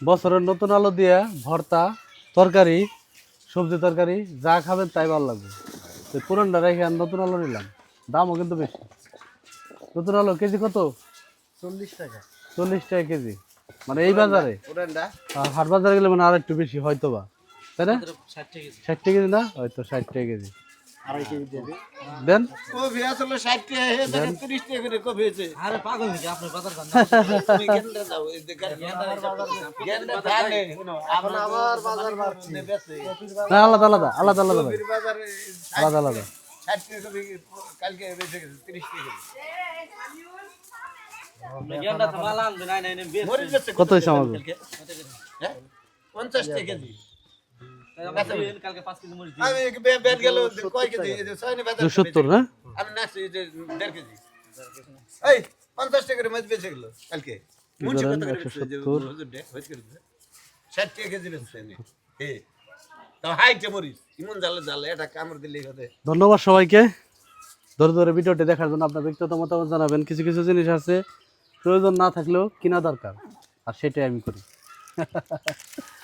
বছরের নতুন আলো দিয়ে ভর্তা তরকারি সবজি তরকারি যা খাবেন তাই ভালো লাগবে। তো পুরনটা রেখে নতুন আলো নিলাম। দামও কিন্তু বেশি। নতুন আলো কেজি কত? চল্লিশ টাকা। চল্লিশ টাকা কেজি। মানে এই বাজারে? হাট বাজারে গেলে মানে আর একটু বেশি হয়তো বা তাই না? ষাট টাকা কেজি না? হয়তো ষাট টাকা কেজি। আড়াই কেজি দেবে দেন। কফি আসলে ষাট টাকা হয়ে তিরিশ টাকা করে কফি হয়েছে। আরে পাগল নাকি? আপনার বাজার। না আলাদা আলাদা আলাদা আলাদা। আলাদা আলাদা। কালকে বেঁচে গেছে, তিরিশ টাকা কত হয়েছে হ্যাঁ? পঞ্চাশ টাকা কেজি। কালকে পাঁচ আমি বে- বের গেল কয় কেজি? এই যে ছয়নি বাজার দুশো সত্তর না আমি নাচছি এই যে দেড় কেজি। এই পঞ্চাশ টাকা করে মাছ বেঁচে গেল কালকে। মুন্সি কত করে বেচছে? এই যে 170 হুজুর ডে, হয়েছে করে দিছে। ষাট টাকা কেজি বেচছে এনে। হে তাও হাইটে মরিস ইমন জালে জালে এটা কামড় দিলেই ধন্যবাদ সবাইকে। ধরে ধরে ভিডিওটি দেখার জন্য আপনার ব্যক্তিগত মতামত জানাবেন। কিছু কিছু জিনিস আছে প্রয়োজন না থাকলেও কিনা দরকার আর সেটাই আমি করি।